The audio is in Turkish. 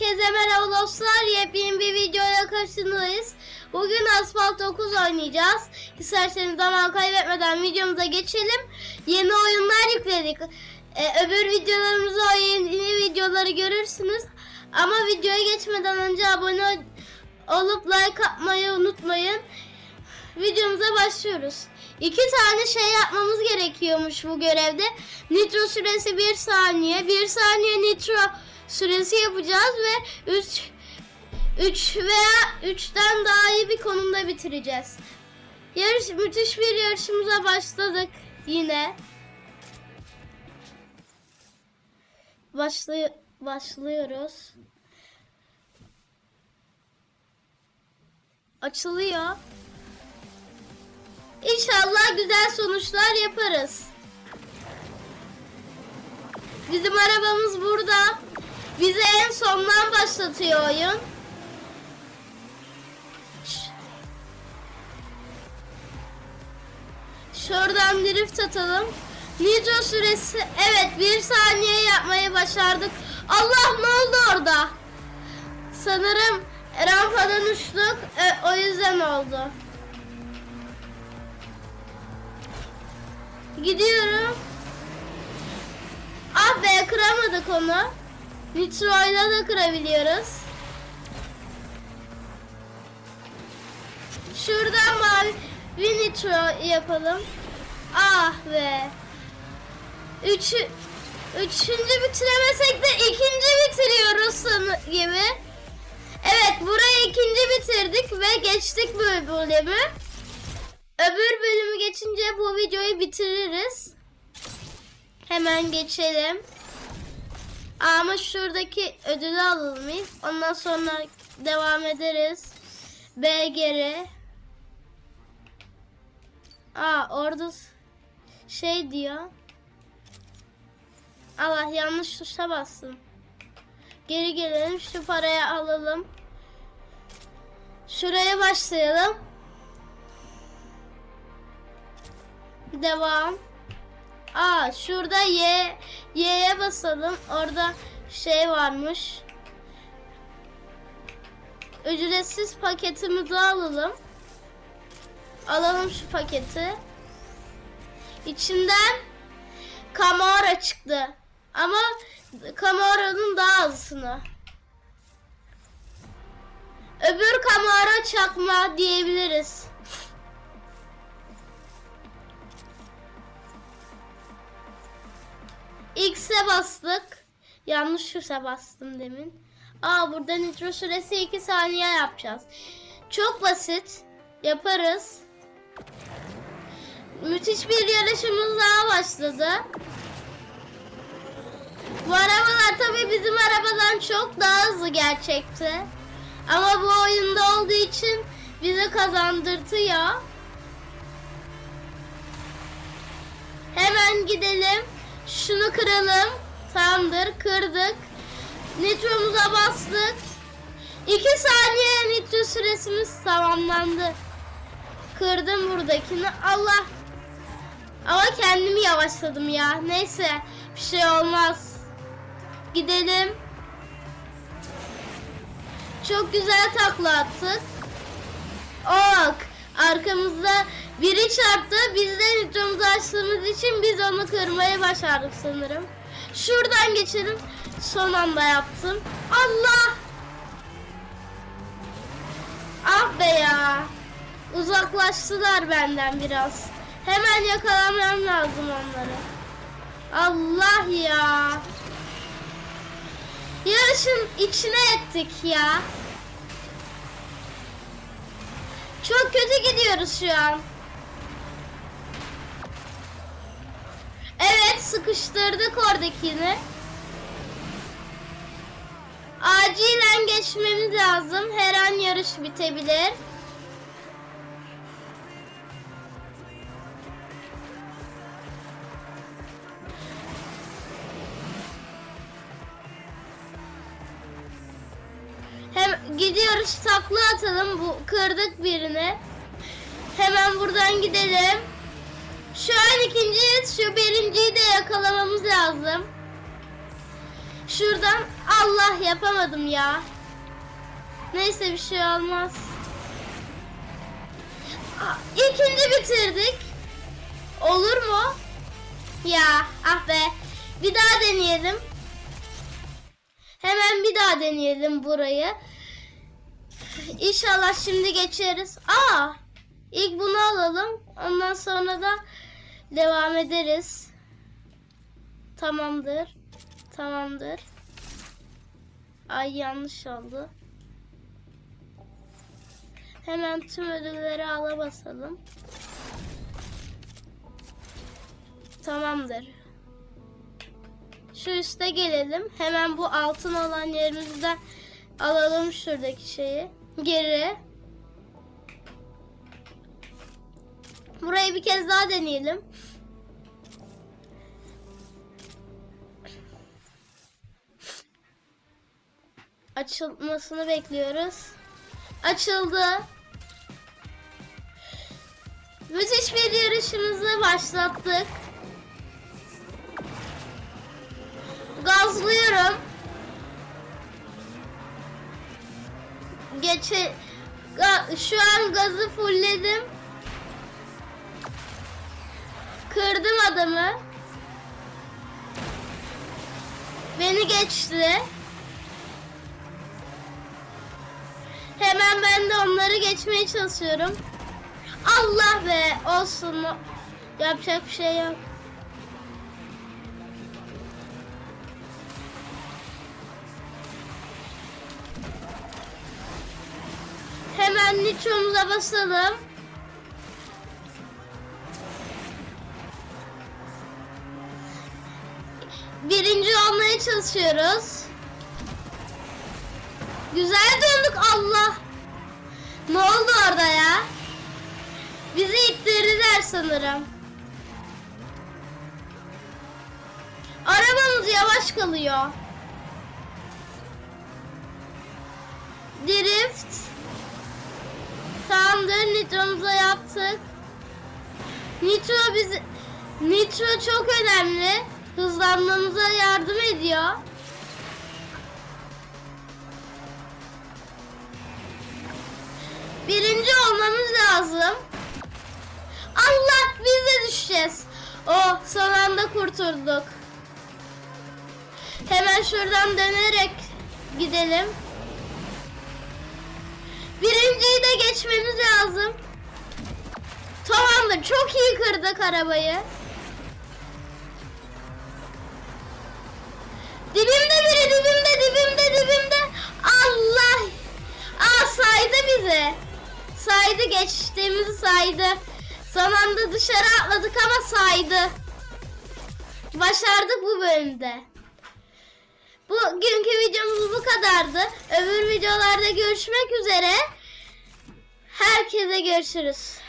Herkese merhaba dostlar. Yepyeni bir videoyla karşınızdayız. Bugün Asfalt 9 oynayacağız. İsterseniz zaman kaybetmeden videomuza geçelim. Yeni oyunlar yükledik. Ee, öbür videolarımızda o yeni videoları görürsünüz. Ama videoya geçmeden önce abone olup like atmayı unutmayın. Videomuza başlıyoruz. İki tane şey yapmamız gerekiyormuş bu görevde. Nitro süresi 1 saniye. 1 saniye nitro süresi yapacağız ve 3 3 veya 3'ten daha iyi bir konumda bitireceğiz. Yarış müthiş bir yarışımıza başladık yine. Başlay başlıyoruz. Açılıyor. İnşallah güzel sonuçlar yaparız. Bizim arabamız burada. Bizi en sondan başlatıyor oyun. Şuradan drift atalım. Nitro süresi evet bir saniye yapmayı başardık. Allah ne oldu orada? Sanırım rampadan uçtuk. E, o yüzden oldu. Gidiyorum. Ah be kıramadık onu. Nitro'yla da kırabiliyoruz. Şuradan mavi bir nitro yapalım. Ah be. Üçü, üçüncü bitiremesek de ikinci bitiriyoruz sanı gibi. Evet burayı ikinci bitirdik ve geçtik bu bölümü. Öbür bölümü geçince bu videoyu bitiririz. Hemen geçelim. Ama şuradaki ödülü alalım ilk. Ondan sonra devam ederiz. B geri. Aa orada şey diyor. Allah yanlış tuşa bastım. Geri gelelim şu parayı alalım. Şuraya başlayalım. Devam. Aa şurada Y Y'ye basalım. Orada şey varmış. Ücretsiz paketimizi alalım. Alalım şu paketi. İçinden Camaro çıktı. Ama Camaro'nun daha azısını. Öbür Camaro çakma diyebiliriz. X'e bastık. Yanlış tuşa bastım demin. Aa burada nitro süresi 2 saniye yapacağız. Çok basit. Yaparız. Müthiş bir yarışımız daha başladı. Bu arabalar tabii bizim arabadan çok daha hızlı gerçekte. Ama bu oyunda olduğu için bize kazandırtıyor. Hemen gidelim. Şunu kıralım. Tamamdır. Kırdık. Nitromuza bastık. 2 saniye nitro süresimiz tamamlandı. Kırdım buradakini. Allah. Ama kendimi yavaşladım ya. Neyse. Bir şey olmaz. Gidelim. Çok güzel takla attık. Ok. Arkamızda biri çarptı. Biz de nitromuzu açtığımız için biz onu kırmaya başardık sanırım. Şuradan geçelim. Son anda yaptım. Allah! Ah be ya. Uzaklaştılar benden biraz. Hemen yakalamam lazım onları. Allah ya. Yarışın içine ettik ya. Çok kötü gidiyoruz şu an. Evet sıkıştırdık oradakini. Acilen geçmemiz lazım. Her an yarış bitebilir. Gidiyoruz takla atalım. Bu kırdık birini. Hemen buradan gidelim. Şu an ikinciyiz. Şu birinciyi de yakalamamız lazım. Şuradan Allah yapamadım ya. Neyse bir şey olmaz. İkinci bitirdik. Olur mu? Ya ah be. Bir daha deneyelim. Hemen bir daha deneyelim burayı. İnşallah şimdi geçeriz. Aa! İlk bunu alalım. Ondan sonra da devam ederiz. Tamamdır. Tamamdır. Ay yanlış oldu. Hemen tüm ödülleri ala basalım. Tamamdır. Şu üste gelelim. Hemen bu altın olan yerimizden alalım şuradaki şeyi. Geri. Burayı bir kez daha deneyelim. Açılmasını bekliyoruz. Açıldı. Müthiş bir yarışımızı başlattık. Gazlıyorum. Geçe şu an gazı fullledim. Kırdım adamı. Beni geçti. Hemen ben de onları geçmeye çalışıyorum. Allah be olsun. Yapacak bir şey yok. Hemen nitromuza basalım. Birinci olmaya çalışıyoruz. Güzel döndük Allah. Ne oldu orada ya? Bizi ittirdiler sanırım. Arabamız yavaş kalıyor. Drift. Tamamdır nitromuza yaptık. Nitro bizi Nitro çok önemli. Hızlanmamıza yardım ediyor. Birinci olmamız lazım. Allah biz de düşeceğiz. Oh son anda kurtulduk. Hemen şuradan dönerek gidelim. Birinciyi de geçmemiz lazım. Tamamdır. Çok iyi kırdık arabayı. Dibimde biri dibimde dibimde dibimde. Allah. Aa saydı bizi. Saydı geçtiğimizi saydı. Son anda dışarı atladık ama saydı. Başardık bu bölümde. Bugünkü videomuz bu kadardı. Öbür videolarda görüşmek üzere. Herkese görüşürüz.